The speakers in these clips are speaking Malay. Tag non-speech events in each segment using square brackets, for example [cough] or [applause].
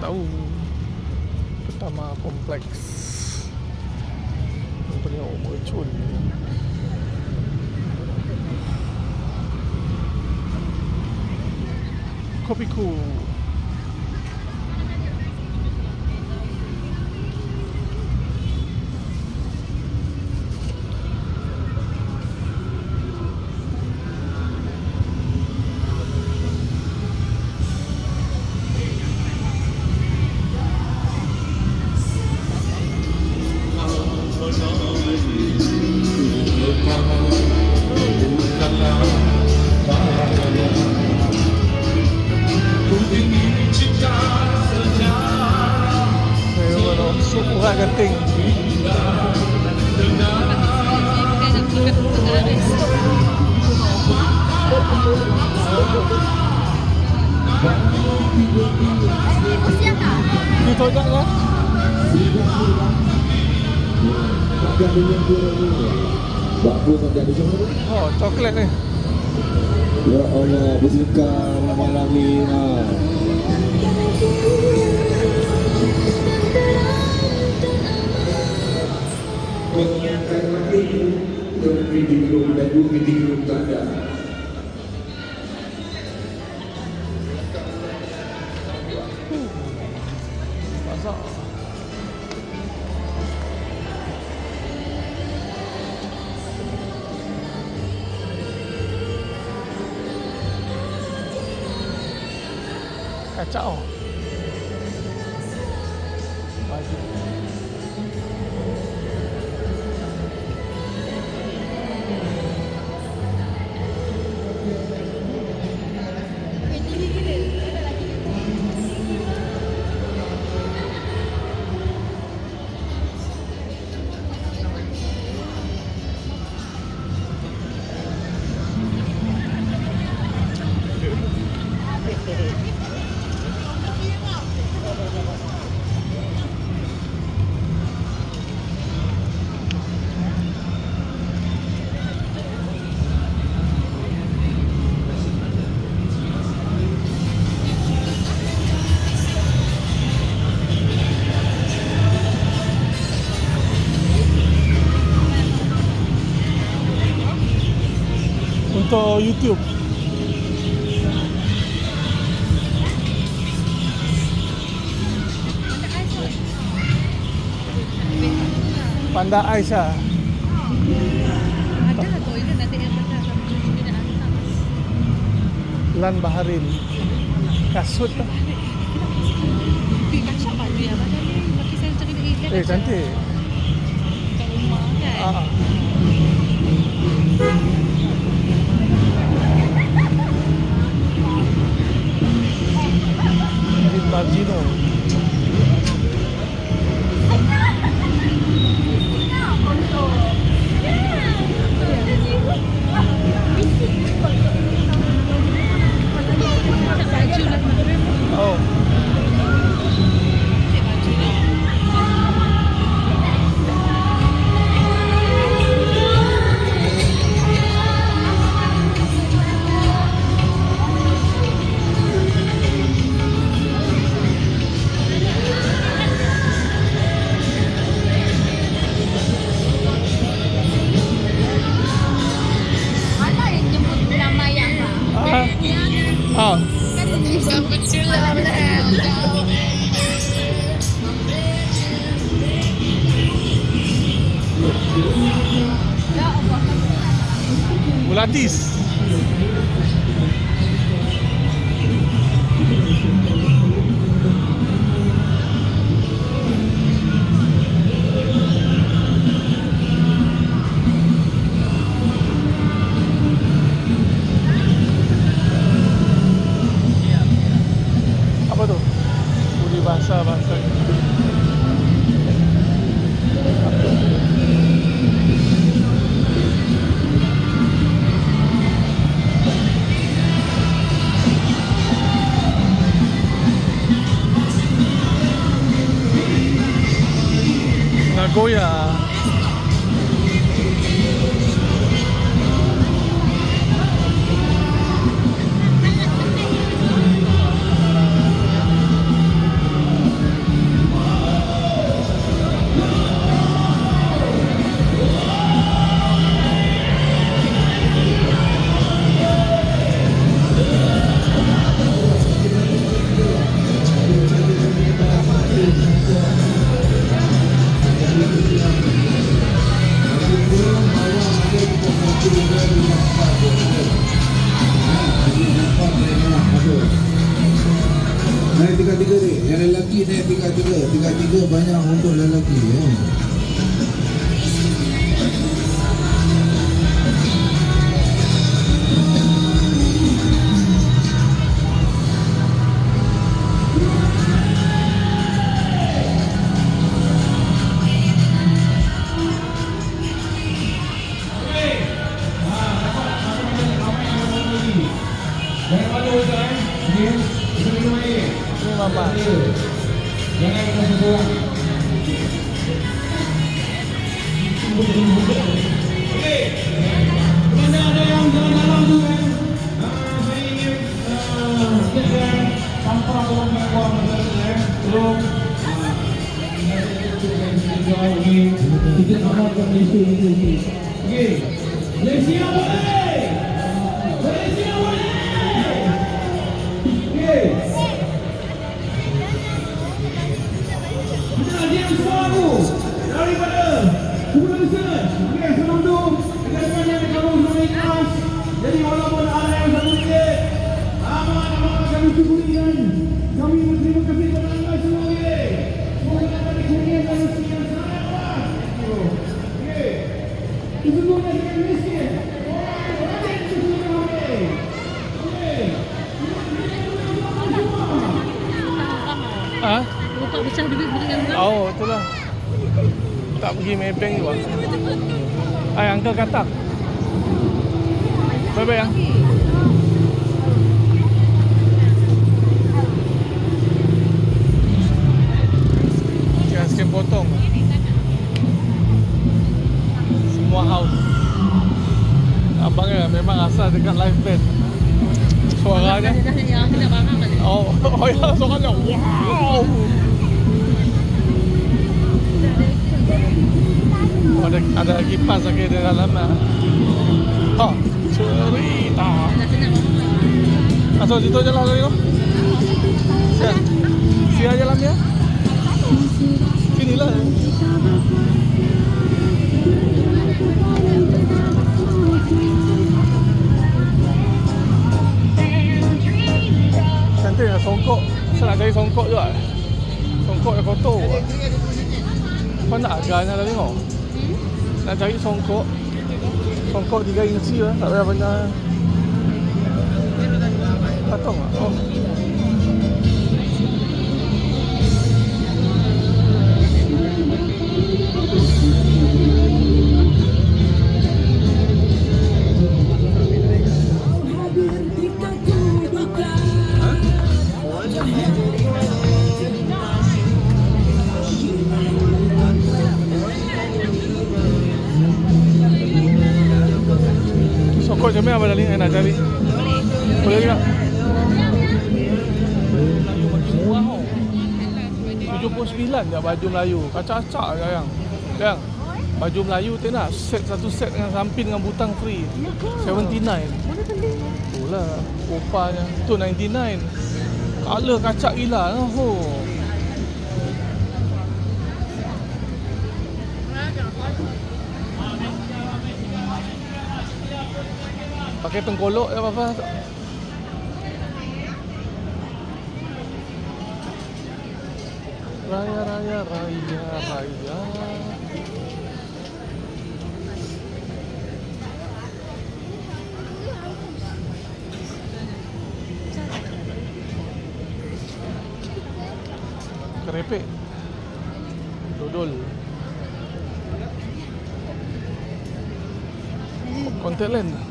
Tahu. Pertama kompleks. Punya mercun Kopiku Saya Sup urat genting Ni toilet lah Bakpu sampai di sana. Oh coklat ni Ya Allah, bersikap malam ini. Ha. mengingatkan hatimu memberi digelung dan bumi digelung tanda. Chào. Untuk YouTube Panda Aisyah Ada lah toilet nanti yang atas. Lan Baharin Kasut lah Tapi kacau baju yang mana ni? Pakai saya cari di ikan. Eh cantik Kat rumah kan. ah. Di Margino grátis. Global Okey. Mana ada yang Tak pergi Maybank juga. Ay, uncle katak. Bye-bye, yang. Jangan sikit potong. Semua house. Abangnya memang asal dekat live band. Barang kan. Oh, oh ya, suaranya. Wow. Ada ada kipas lagi di dalam. ah. Ha, cerita. Asal situ je lah tadi tu. Sia. Sia je lah ya. Sini lah. Cantik lah songkok. Saya nak cari songkok juga. Songkok yang kotor. Kau nak agaknya dah tengok. Nak cari songkok. Songkok 3 inci lah. Tak payah banyak. Patong tak? Oh. Mana Abang Dali yang nak cari? Boleh juga. Murah tau. 79 je baju Melayu. Kacak-kacak je yang. Yang. Baju Melayu tu nak set satu set dengan samping dengan butang free. 79. Itulah upahnya. Tu 99. Color kacak gila. Oh. Pakai tengkolok ya apa-apa. Raya raya raya raya. Kerepek. Dodol. Contact lens.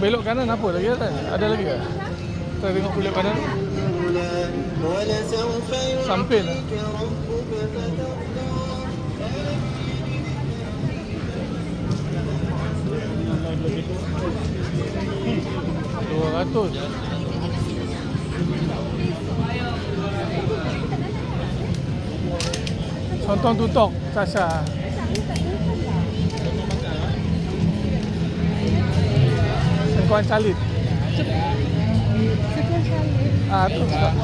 Belok kanan apa lagi ada? Ada lagi ke? Kita tengok belok kanan. Samping. Dua ratus. Sontong tutok, Sasha. Sengkuan calit. Ah, tu. Kat,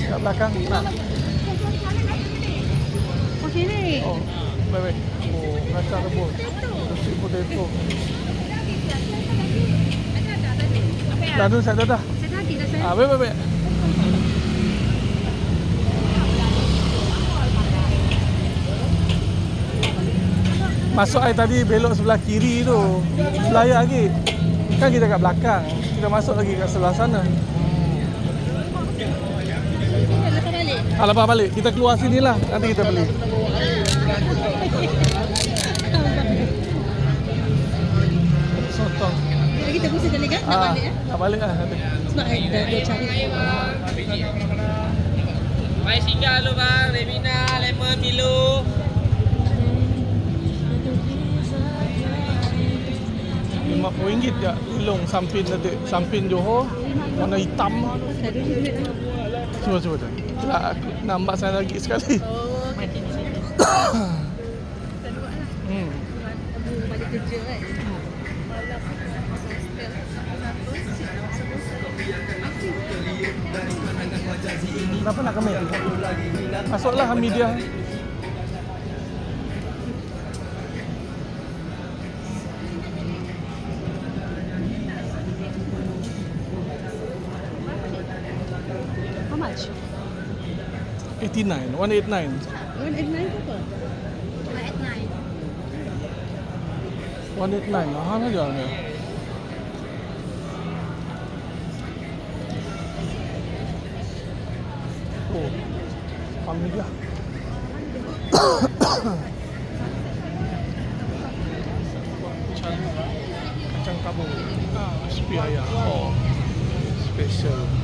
kat belakang. Nak. sini. Oh, baik baik. Oh, kacang rebus. Sweet potato. Dah tu saya dah dah. Ah, baik baik baik. Masuk air tadi belok sebelah kiri tu. Sebelah lagi. Kan kita kat belakang. Kita masuk lagi kat sebelah sana. Ah, lepas balik. Kita keluar sini lah. Nanti kita beli. Sotong. Jadi kita mesti balik kan? Nak Ah, balik eh? nak balik lah. Sebab eh, dah, cari. Baik singgah dulu bang, Revina, lemon, Milo. RM50 je Long sampin tadi Sampin Johor Warna hitam. Cuba cuba tu Lah aku nampak saya lagi sekali Oh, [coughs] hmm. Kenapa nak kemil? Masuklah Hamidia 89 189 One eight nine ke apa? At night. 189 Mahal ni Oh Hamidia Kacang kabul ah, Crispy ayam. Oh Special